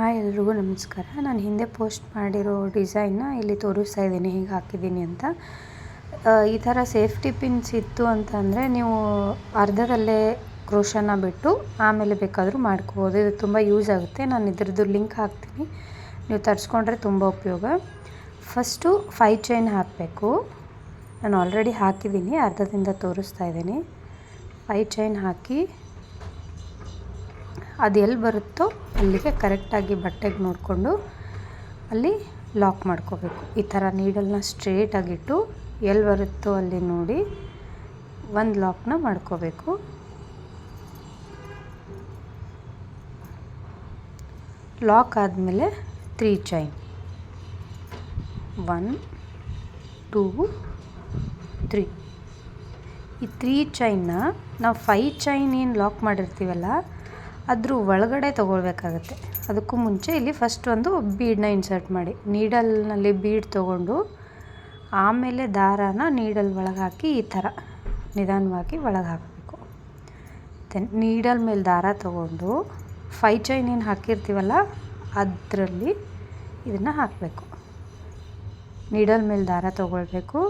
Hi ಎಲ್ರಿಗೂ ನಮಸ್ಕಾರ. ನಾನು ಹಿಂದೆ ಪೋಸ್ಟ್ ಮಾಡಿರೋ ಡಿಸೈನ್ನ ಇಲ್ಲಿ ತೋರಿಸ್ತಾ ಇದ್ದೀನಿ, ಹೀಗೆ ಹಾಕಿದ್ದೀನಿ ಅಂತ. ಈ ಥರ ಸೇಫ್ಟಿ ಪಿನ್ಸ್ ಇತ್ತು ಅಂತಂದರೆ ನೀವು ಅರ್ಧದಲ್ಲೇ ಕ್ರೋಶನ ಬಿಟ್ಟು ಆಮೇಲೆ ಬೇಕಾದರೂ ಮಾಡ್ಕೋಬೋದು. ಇದು ತುಂಬ ಯೂಸ್ ಆಗುತ್ತೆ. ನಾನು ಇದ್ರದ್ದು ಲಿಂಕ್ ಹಾಕ್ತೀನಿ. ನೀವು ತರಿಸ್ಕೊಂಡ್ರೆ ತುಂಬ ಉಪಯೋಗ. ಫಸ್ಟು ಫೈ ಚೈನ್ ಹಾಕಬೇಕು. ನಾನು ಆಲ್ರೆಡಿ ಹಾಕಿದ್ದೀನಿ, ಅರ್ಧದಿಂದ ತೋರಿಸ್ತಾ ಇದ್ದೀನಿ. ಫೈ ಚೈನ್ ಹಾಕಿ ಅದು ಎಲ್ಲಿ ಬರುತ್ತೋ ಅಲ್ಲಿಗೆ ಕರೆಕ್ಟಾಗಿ ಬಟ್ಟೆಗೆ ನೋಡಿಕೊಂಡು ಅಲ್ಲಿ ಲಾಕ್ ಮಾಡ್ಕೋಬೇಕು. ಈ ಥರ ನೀಡಲ್ನ ಸ್ಟ್ರೇಟಾಗಿಟ್ಟು ಎಲ್ಲಿ ಬರುತ್ತೋ ಅಲ್ಲಿ ನೋಡಿ ಒಂದು ಲಾಕ್ನ ಮಾಡ್ಕೋಬೇಕು. ಲಾಕ್ ಆದಮೇಲೆ three chain. One, two, three. ಈ ತ್ರೀ ಚೈನ್ನ ನಾವು ಫೈ ಚೈನ್ ಏನು ಲಾಕ್ ಮಾಡಿರ್ತೀವಲ್ಲ ಅದ್ರ ಒಳಗಡೆ ತೊಗೊಳ್ಬೇಕಾಗತ್ತೆ. ಅದಕ್ಕೂ ಮುಂಚೆ ಇಲ್ಲಿ ಫಸ್ಟ್ ಒಂದು ಬೀಡನ್ನ ಇನ್ಸರ್ಟ್ ಮಾಡಿ. ನೀಡಲ್ನಲ್ಲಿ ಬೀಡ್ ತೊಗೊಂಡು ಆಮೇಲೆ ದಾರಾನ ನೀಡಲ್ ಒಳಗೆ ಹಾಕಿ ಈ ಥರ ನಿಧಾನವಾಗಿ ಒಳಗೆ ಹಾಕಬೇಕು. ದೆನ್ ನೀಡಲ್ ಮೇಲೆ ದಾರ ತೊಗೊಂಡು ಫೈ ಚೈನ್ ಏನು ಹಾಕಿರ್ತೀವಲ್ಲ ಅದರಲ್ಲಿ ಇದನ್ನು ಹಾಕಬೇಕು. ನೀಡಲ್ ಮೇಲೆ ದಾರ ತೊಗೊಳ್ಬೇಕು.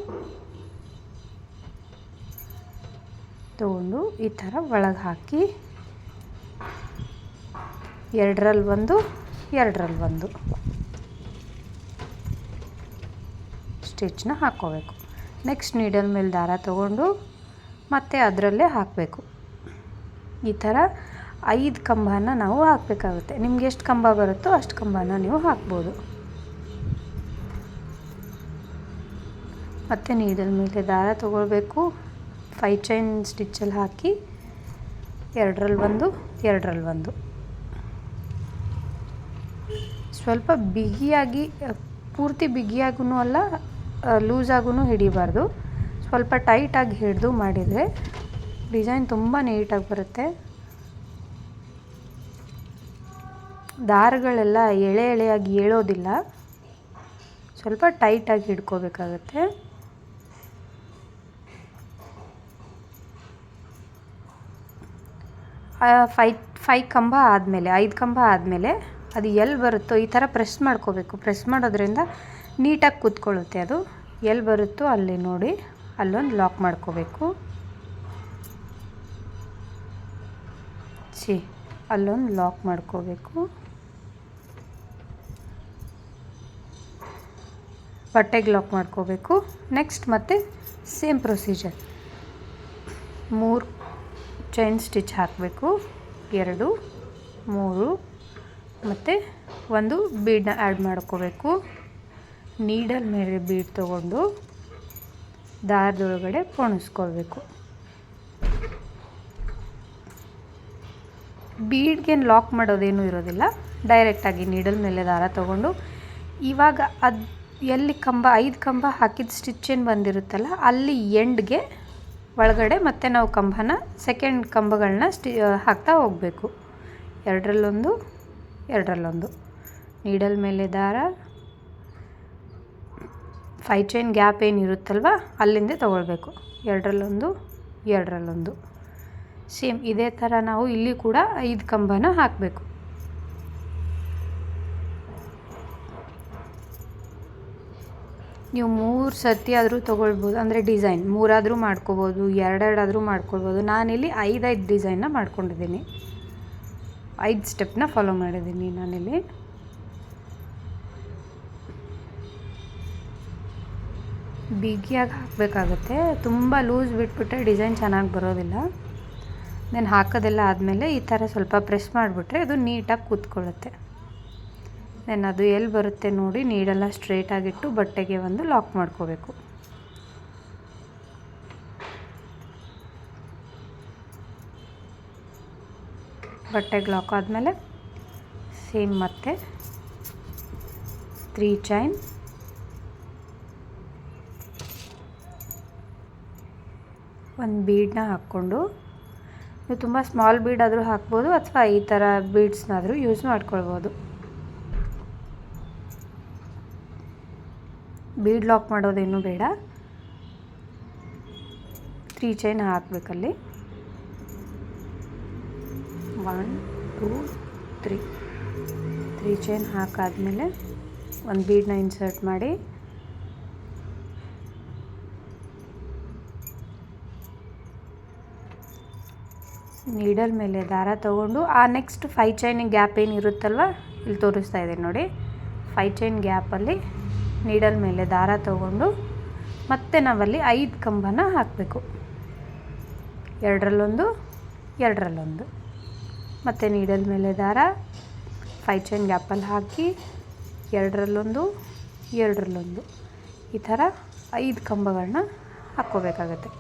ತೊಗೊಂಡು ಈ ಥರ ಒಳಗೆ ಹಾಕಿ ಎರಡರಲ್ಲಿ ಒಂದು ಎರಡರಲ್ಲಿ ಒಂದು. ಸ್ಟಿಚ್ನ ಹಾಕ್ಕೋಬೇಕು. ನೆಕ್ಸ್ಟ್ ನೀಡಲ್ ಮೇಲೆ ದಾರ ತಗೊಂಡು ಮತ್ತೆ ಅದರಲ್ಲೇ ಹಾಕಬೇಕು. ಈ ಥರ ಐದು ಕಂಬನ ನಾವು ಹಾಕಬೇಕಾಗುತ್ತೆ. ನಿಮ್ಗೆ ಎಷ್ಟು ಕಂಬ ಬರುತ್ತೋ ಅಷ್ಟು ಕಂಬನ ನೀವು ಹಾಕ್ಬೋದು. ಮತ್ತು ನೀಡಲ್ ಮೇಲೆ ದಾರ ತಗೊಳ್ಬೇಕು. ಫೈ ಚೈನ್ ಸ್ಟಿಚ್ಚಲ್ಲಿ ಹಾಕಿ ಎರಡರಲ್ಲಿ ಒಂದು ಎರಡರಲ್ಲಿ ಒಂದು. ಸ್ವಲ್ಪ ಬಿಗಿಯಾಗಿ, ಪೂರ್ತಿ ಬಿಗಿಯಾಗೂ ಅಲ್ಲ ಲೂಸಾಗೂ ಹಿಡಿಬಾರ್ದು. ಸ್ವಲ್ಪ ಟೈಟಾಗಿ ಹಿಡಿದು ಮಾಡಿದರೆ ಡಿಸೈನ್ ತುಂಬ ನೀಟಾಗಿ ಬರುತ್ತೆ. ದಾರಗಳೆಲ್ಲ ಎಳೆ ಎಳೆಯಾಗಿ ಏಳೋದಿಲ್ಲ. ಸ್ವಲ್ಪ ಟೈಟಾಗಿ ಹಿಡ್ಕೋಬೇಕಾಗತ್ತೆ. ಫೈ ಫೈ ಕಂಬ ಆದಮೇಲೆ, ಐದು ಕಂಬ ಆದಮೇಲೆ ಅದು ಎಲ್ಲಿ ಬರುತ್ತೋ ಈ ಥರ ಪ್ರೆಸ್ ಮಾಡ್ಕೋಬೇಕು. ಪ್ರೆಸ್ ಮಾಡೋದ್ರಿಂದ ನೀಟಾಗಿ ಕೂತ್ಕೊಳ್ಳುತ್ತೆ ಅದು. ಎಲ್ಲಿ ಬರುತ್ತೋ ಅಲ್ಲಿ ನೋಡಿ, ಅಲ್ಲೊಂದು ಲಾಕ್ ಮಾಡ್ಕೋಬೇಕು. ಛಿ, ಅಲ್ಲೊಂದು ಲಾಕ್ ಮಾಡ್ಕೋಬೇಕು. ಬಟ್ಟೆಗೆ ಲಾಕ್ ಮಾಡ್ಕೋಬೇಕು. ನೆಕ್ಸ್ಟ್ ಮತ್ತೆ ಸೇಮ್ ಪ್ರೊಸೀಜರ್. ಮೂರು ಚೈನ್ ಸ್ಟಿಚ್ ಹಾಕಬೇಕು. ಎರಡು, ಮೂರು ಮತ್ತು ಒಂದು ಬೀಡನ್ನ ಆ್ಯಡ್ ಮಾಡ್ಕೋಬೇಕು. ನೀಡಲ್ ಮೇಲೆ ಬೀಡ್ ತೊಗೊಂಡು ದಾರದೊಳಗಡೆ ಪೋಣಿಸ್ಕೊಳ್ಬೇಕು ಬೀಡ್ಗೇನು ಲಾಕ್ ಮಾಡೋದೇನೂ ಇರೋದಿಲ್ಲ. ಡೈರೆಕ್ಟಾಗಿ ನೀಡಲ್ ಮೇಲೆ ದಾರ ತೊಗೊಂಡು ಇವಾಗ ಅದು ಎಲ್ಲಿ ಕಂಬ, ಐದು ಕಂಬ ಹಾಕಿದ ಸ್ಟಿಚ್ ಏನು ಬಂದಿರುತ್ತಲ್ಲ, ಅಲ್ಲಿ ಎಂಡ್ಗೆ ಒಳಗಡೆ ಮತ್ತೆ ನಾವು ಕಂಬನ ಸೆಕೆಂಡ್ ಕಂಬಗಳನ್ನ ಸ್ಟಿ ಹಾಕ್ತಾ ಹೋಗಬೇಕು. ಎರಡರಲ್ಲೊಂದು ಎರಡರಲ್ಲೊಂದು. ನೀಡಲ್ ಮೇಲೆ ದಾರ. ಫೈ ಚೈನ್ ಗ್ಯಾಪ್ ಏನಿರುತ್ತಲ್ವ ಅಲ್ಲಿಂದೇ ತೊಗೊಳ್ಬೇಕು. ಎರಡರಲ್ಲೊಂದು ಎರಡರಲ್ಲೊಂದು. ಸೇಮ್ ಇದೇ ಥರ ನಾವು ಇಲ್ಲಿ ಕೂಡ ಐದು ಕಂಬನ ಹಾಕಬೇಕು. ನೀವು ಮೂರು ಸರ್ತಿ ಆದರೂ ತೊಗೊಳ್ಬೋದು. ಅಂದರೆ ಡಿಸೈನ್ ಮೂರಾದರೂ ಮಾಡ್ಕೋಬೋದು, ಎರಡೆರಡಾದರೂ ಮಾಡ್ಕೊಳ್ಬೋದು. ನಾನಿಲ್ಲಿ ಐದೈದು ಡಿಸೈನ್ನ ಮಾಡ್ಕೊಂಡಿದ್ದೀನಿ. ಐದು ಸ್ಟೆಪ್ನ ಫಾಲೋ ಮಾಡಿದ್ದೀನಿ ನಾನಿಲ್ಲಿ. ಬಿಗಿಯಾಗಿ ಹಾಕಬೇಕಾಗತ್ತೆ. ತುಂಬ ಲೂಸ್ ಬಿಟ್ಬಿಟ್ರೆ ಡಿಸೈನ್ ಚೆನ್ನಾಗಿ ಬರೋದಿಲ್ಲ. ದೆನ್ ಹಾಕೋದೆಲ್ಲ ಆದಮೇಲೆ ಈ ಥರ ಸ್ವಲ್ಪ ಪ್ರೆಸ್ ಮಾಡಿಬಿಟ್ರೆ ಅದು ನೀಟಾಗಿ ಕೂತ್ಕೊಳ್ಳುತ್ತೆ. ದೆನ್ ಅದು ಎಲ್ಲಿ ಬರುತ್ತೆ ನೋಡಿ ನೀಡೆಲ್ಲ ಸ್ಟ್ರೇಟಾಗಿಟ್ಟು ಬಟ್ಟೆಗೆ ಒಂದು ಲಾಕ್ ಮಾಡ್ಕೋಬೇಕು. ಬಟ್ಟೆಗೆ ಲಾಕ್ ಆದಮೇಲೆ ಸೇಮ್ ಮತ್ತೆ ತ್ರೀ ಚೈನ್. ಒಂದು ಬೀಡನ್ನ ಹಾಕ್ಕೊಂಡು ನೀವು ತುಂಬ ಸ್ಮಾಲ್ ಬೀಡ್ ಆದರೂ ಹಾಕ್ಬೋದು ಅಥವಾ ಈ ಥರ ಬೀಡ್ಸ್ನಾದರೂ ಯೂಸ್ ಮಾಡ್ಕೊಳ್ಬೋದು. ಬೀಡ್ ಲಾಕ್ ಮಾಡೋದೇನು ಬೇಡ. Three chain ಹಾಕಬೇಕಲ್ಲಿ. One two three three chain ಹಾಕಾದಮೇಲೆ ಒಂದು ಬೀಡನ್ನ ಇನ್ಸರ್ಟ್ ಮಾಡಿ. ನೀಡಲ್ ಮೇಲೆ ದಾರ ತಗೊಂಡು, ಆ ನೆಕ್ಸ್ಟ್ ಫೈ ಚೈನ್ ಗ್ಯಾಪ್ ಏನು ಇರುತ್ತಲ್ವ, ಇಲ್ಲಿ ತೋರಿಸ್ತಾ ಇದ್ದೀನಿ ನೋಡಿ. ಫೈ ಚೈನ್ ಗ್ಯಾಪಲ್ಲಿ ನೀಡಲ್ ಮೇಲೆ ದಾರ ತಗೊಂಡು, ಮತ್ತೆ ನಾವಲ್ಲಿ ಐದು ಕಂಬನ ಹಾಕಬೇಕು. ಎರಡರಲ್ಲೊಂದು ಎರಡರಲ್ಲೊಂದು. ಮತ್ತು ನೀಡಲ್ ಮೇಲೆ ದಾರ ಫೈ ಚೈನ್ ಗ್ಯಾಪಲ್ಲಿ ಹಾಕಿ, ಎರಡರಲ್ಲೊಂದು ಎರಡರಲ್ಲೊಂದು. ಈ ಥರ ಐದು ಕಂಬಗಳನ್ನ ಹಾಕ್ಕೋಬೇಕಾಗತ್ತೆ.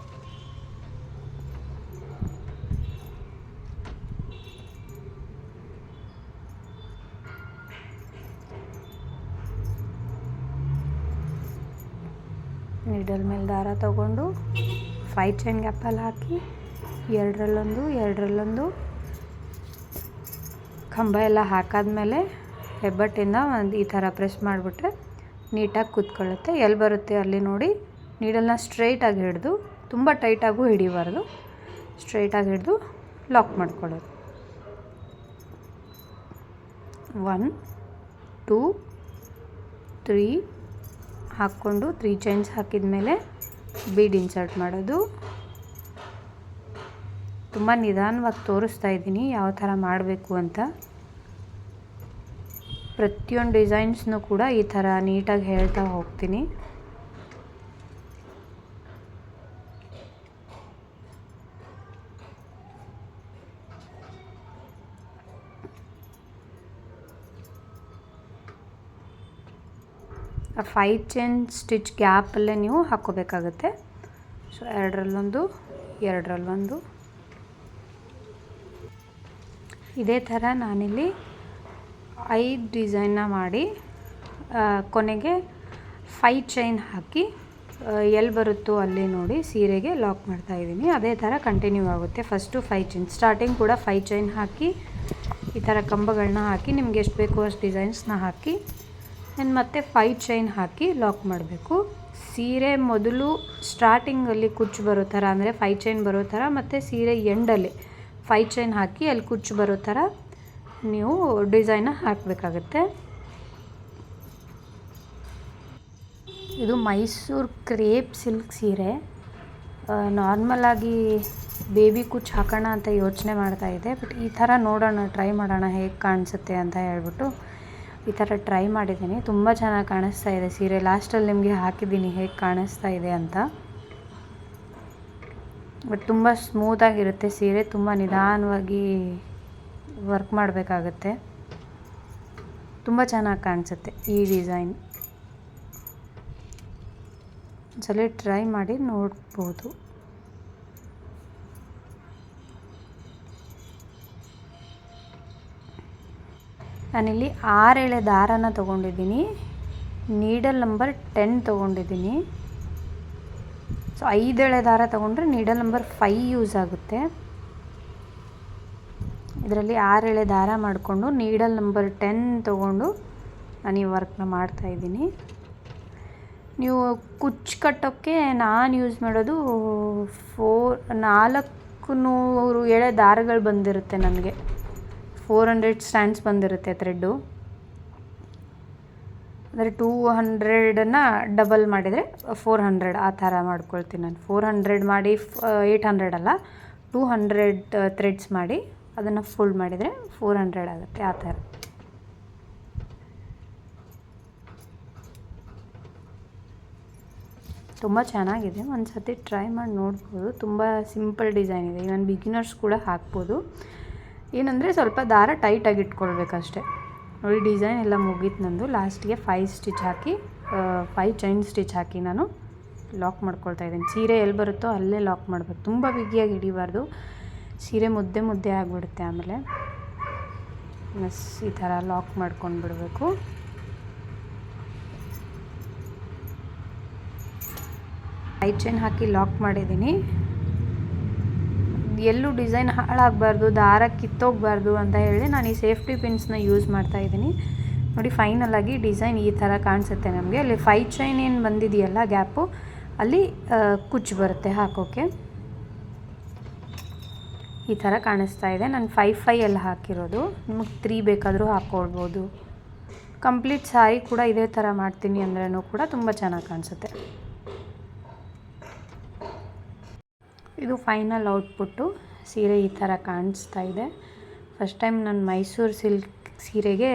ನೀಡಲ್ ಮೇಲೆ ದಾರ ತಗೊಂಡು ಫೈ ಚೈನ್ ಗ್ಯಾಪಲ್ಲಿ ಹಾಕಿ, ಎರಡರಲ್ಲೊಂದು ಎರಡರಲ್ಲೊಂದು ಕಂಬ ಎಲ್ಲ ಹಾಕಾದ್ಮೇಲೆ ಹೆಬ್ಬಟ್ಟಿಂದ ಒಂದು ಈ ಥರ ಪ್ರೆಸ್ ಮಾಡಿಬಿಟ್ರೆ ನೀಟಾಗಿ ಕೂತ್ಕೊಳ್ಳುತ್ತೆ. ಎಲ್ಲಿ ಬರುತ್ತೆ ಅಲ್ಲಿ ನೋಡಿ. ನೀಡಲ್ನ ಸ್ಟ್ರೈಟಾಗಿ ಹಿಡಿದು, ತುಂಬ ಟೈಟಾಗೂ ಹಿಡಿಬಾರ್ದು. ಸ್ಟ್ರೈಟಾಗಿ ಹಿಡಿದು ಲಾಕ್ ಮಾಡ್ಕೊಳ್ಳೋದು. ಒನ್, ಟೂ, ತ್ರೀ ಹಾಕ್ಕೊಂಡು ತ್ರೀ ಚೈನ್ಸ್ ಹಾಕಿದ ಮೇಲೆ ಬೀಡ್ ಇನ್ಸರ್ಟ್ ಮಾಡೋದು. ತುಂಬ ನಿಧಾನವಾಗಿ ತೋರಿಸ್ತಾ ಇದ್ದೀನಿ ಯಾವ ಥರ ಮಾಡಬೇಕು ಅಂತ. ಪ್ರತಿಯೊಂದು ಡಿಸೈನ್ಸ್ನು ಕೂಡ ಈ ಥರ ನೀಟಾಗಿ ಹೇಳ್ತಾ ಹೋಗ್ತೀನಿ. ಆ ಫೈ ಚೈನ್ ಸ್ಟಿಚ್ ಗ್ಯಾಪಲ್ಲೇ ನೀವು ಹಾಕ್ಕೋಬೇಕಾಗತ್ತೆ. ಸೊ ಎರಡರಲ್ಲೊಂದು ಎರಡರಲ್ಲೊಂದು. ಇದೇ ಥರ ನಾನಿಲ್ಲಿ ಐದು ಡಿಸೈನ್ನ ಮಾಡಿ ಕೊನೆಗೆ ಫೈ ಚೈನ್ ಹಾಕಿ ಎಲ್ಲಿ ಬರುತ್ತೋ ಅಲ್ಲಿ ನೋಡಿ ಸೀರೆಗೆ ಲಾಕ್ ಮಾಡ್ತಾ ಇದ್ದೀನಿ. ಅದೇ ಥರ ಕಂಟಿನ್ಯೂ ಆಗುತ್ತೆ. ಫಸ್ಟು ಫೈ ಚೈನ್ ಸ್ಟಾರ್ಟಿಂಗ್ ಕೂಡ ಫೈ ಚೈನ್ ಹಾಕಿ, ಈ ಥರ ಕಂಬಗಳನ್ನ ಹಾಕಿ, ನಿಮ್ಗೆ ಎಷ್ಟು ಬೇಕೋ ಅಷ್ಟು ಡಿಸೈನ್ಸ್ನ ಹಾಕಿ ಆ್ಯಂಡ್ ಮತ್ತೆ ಫೈ ಚೈನ್ ಹಾಕಿ ಲಾಕ್ ಮಾಡಬೇಕು. ಸೀರೆ ಮೊದಲು ಸ್ಟಾರ್ಟಿಂಗಲ್ಲಿ ಕುಚ್ಚು ಬರೋ ಥರ, ಅಂದರೆ ಫೈ ಚೈನ್ ಬರೋ ಥರ, ಮತ್ತು ಸೀರೆ ಎಂಡಲ್ಲಿ ಫೈ ಚೈನ್ ಹಾಕಿ ಅಲ್ಲಿ ಕುಚ್ಚು ಬರೋ ಥರ ನೀವು ಡಿಸೈನ ಹಾಕಬೇಕಾಗತ್ತೆ. ಇದು ಮೈಸೂರು ಕ್ರೇಪ್ ಸಿಲ್ಕ್ ಸೀರೆ. ನಾರ್ಮಲಾಗಿ ಬೇಬಿ ಕುಚ್ ಹಾಕೋಣ ಅಂತ ಯೋಚನೆ ಮಾಡ್ತಾ ಇದೆ. ಬಟ್ ಈ ಥರ ನೋಡೋಣ, ಟ್ರೈ ಮಾಡೋಣ ಹೇಗೆ ಕಾಣಿಸುತ್ತೆ ಅಂತ ಹೇಳ್ಬಿಟ್ಟು ಈ ಥರ ಟ್ರೈ ಮಾಡಿದ್ದೀನಿ. ತುಂಬ ಚೆನ್ನಾಗಿ ಕಾಣಿಸ್ತಾ ಇದೆ ಸೀರೆ. ಲಾಸ್ಟಲ್ಲಿ ನಿಮಗೆ ಹಾಕಿದ್ದೀನಿ ಹೇಗೆ ಕಾಣಿಸ್ತಾ ಇದೆ ಅಂತ. ಬಟ್ ತುಂಬ ಸ್ಮೂತಾಗಿರುತ್ತೆ ಸೀರೆ. ತುಂಬ ನಿಧಾನವಾಗಿ ವರ್ಕ್ ಮಾಡಬೇಕಾಗತ್ತೆ. ತುಂಬ ಚೆನ್ನಾಗಿ ಕಾಣಿಸುತ್ತೆ ಈ ಡಿಸೈನ್. ಸಲ ಟ್ರೈ ಮಾಡಿ ನೋಡ್ಬೋದು. ನಾನಿಲ್ಲಿ ಆರು ಎಳೆ ದಾರನ ತೊಗೊಂಡಿದ್ದೀನಿ. ನೀಡಲ್ ನಂಬರ್ ಟೆನ್ ತೊಗೊಂಡಿದ್ದೀನಿ. ಸೊ ಐದು ಎಳೆ ದಾರ ತೊಗೊಂಡ್ರೆ ನೀಡಲ್ ನಂಬರ್ ಫೈ ಯೂಸ್ ಆಗುತ್ತೆ. ಇದರಲ್ಲಿ ಆರು ಎಳೆ ದಾರ ಮಾಡಿಕೊಂಡು ನೀಡಲ್ ನಂಬರ್ ಟೆನ್ ತೊಗೊಂಡು ನಾನು ಈ ವರ್ಕ್ನ ಮಾಡ್ತಾಯಿದ್ದೀನಿ ನೀವು ಕುಚ್ಚು ಕಟ್ಟೋಕ್ಕೆ ನಾನು ಯೂಸ್ ಮಾಡೋದು ಫೋರ್ ನಾಲ್ಕು ನೂರು ಎಳೆ ದಾರಗಳು ಬಂದಿರುತ್ತೆ ನನಗೆ. ಫೋರ್ ಹಂಡ್ರೆಡ್ ಸ್ಟ್ಯಾಂಡ್ಸ್ ಬಂದಿರುತ್ತೆ ಥ್ರೆಡ್ಡು ಅಂದರೆ ಟೂ ಹಂಡ್ರೆಡನ್ನು ಡಬಲ್ ಮಾಡಿದರೆ ಫೋರ್ ಹಂಡ್ರೆಡ್ ಆ ಥರ ಮಾಡ್ಕೊಳ್ತೀನಿ ನಾನು. ಫೋರ್ ಹಂಡ್ರೆಡ್ ಮಾಡಿ ಏಯ್ಟ್ ಹಂಡ್ರೆಡ್ ಅಲ್ಲ ಟೂ ಹಂಡ್ರೆಡ್ ಥ್ರೆಡ್ಸ್ ಮಾಡಿ ಅದನ್ನು ಫುಲ್ ಮಾಡಿದರೆ ಫೋರ್ ಹಂಡ್ರೆಡ್ ಆಗುತ್ತೆ, ಆ ಥರ. ತುಂಬ ಚೆನ್ನಾಗಿದೆ ಒಂದು ಸತಿ ಟ್ರೈ ಮಾಡಿ ನೋಡ್ಬೋದು. ತುಂಬ ಸಿಂಪಲ್ ಡಿಸೈನ್ ಇದೆ ಇವನ್ ಬಿಗಿನರ್ಸ್ ಕೂಡ ಹಾಕ್ಬೋದು. ಏನಂದರೆ ಸ್ವಲ್ಪ ದಾರ ಟೈಟಾಗಿ ಇಟ್ಕೊಳ್ಬೇಕಷ್ಟೆ. ನೋಡಿ ಡಿಸೈನ್ ಎಲ್ಲ ಮುಗೀತು ನಂದು. ಲಾಸ್ಟಿಗೆ ಫೈವ್ ಸ್ಟಿಚ್ ಹಾಕಿ ಫೈವ್ ಚೈನ್ ಸ್ಟಿಚ್ ಹಾಕಿ ನಾನು ಲಾಕ್ ಮಾಡ್ಕೊಳ್ತಾ ಇದ್ದೀನಿ. ಸೀರೆ ಎಲ್ಲಿ ಬರುತ್ತೋ ಅಲ್ಲೇ ಲಾಕ್ ಮಾಡಬೇಕು. ತುಂಬ ಬಿಗಿಯಾಗಿ ಹಿಡಿಬಾರ್ದು. ಸೀರೆ ಮುದ್ದೆ ಮುದ್ದೆ ಆಗಿಬಿಡುತ್ತೆ ಆಮೇಲೆ. ಮಸ್ ಈ ಥರ ಲಾಕ್ ಮಾಡ್ಕೊಂಡು ಬಿಡಬೇಕು ಐ ಚೈನ್ ಹಾಕಿ ಲಾಕ್ ಮಾಡಿದ್ದೀನಿ. ಎಲ್ಲೂ ಡಿಸೈನ್ ಹಾಳಾಗಬಾರ್ದು, ದಾರ ಕಿತ್ತೋಗ್ಬಾರ್ದು ಅಂತ ಹೇಳಿ ನಾನು ಈ ಸೇಫ್ಟಿ ಪಿನ್ಸ್ನ ಯೂಸ್ ಮಾಡ್ತಾ ಇದ್ದೀನಿ. ನೋಡಿ ಫೈನಲ್ ಆಗಿ ಡಿಸೈನ್ ಈ ಥರ ಕಾಣಿಸುತ್ತೆ ನಮಗೆ. ಅಲ್ಲಿ ಫೈ ಚೈನ್ ಏನು ಬಂದಿದೆಯಲ್ಲ ಗ್ಯಾಪು ಅಲ್ಲಿ ಕುಚ್ಚು ಬರುತ್ತೆ ಹಾಕೋಕ್ಕೆ ಈ ಥರ ಕಾಣಿಸ್ತಾ ಇದೆ. ನಾನು ಫೈವ್ ಫೈ ಎಲ್ಲ ಹಾಕಿರೋದು. ನಿಮಗೆ ತ್ರೀ ಬೇಕಾದರೂ ಹಾಕ್ಕೊಳ್ಬೋದು ಕಂಪ್ಲೀಟ್ ಸಾರಿ ಕೂಡ ಇದೇ ಥರ ಮಾಡ್ತೀನಿ ಅಂದ್ರೂ ಕೂಡ ತುಂಬ ಚೆನ್ನಾಗಿ ಕಾಣಿಸುತ್ತೆ. ಇದು ಫೈನಲ್ ಔಟ್ಪುಟ್ಟು ಸೀರೆ ಈ ಥರ ಕಾಣಿಸ್ತಾ ಇದೆ. ಫಸ್ಟ್ ಟೈಮ್ ನಾನು ಮೈಸೂರು ಸಿಲ್ಕ್ ಸೀರೆಗೆ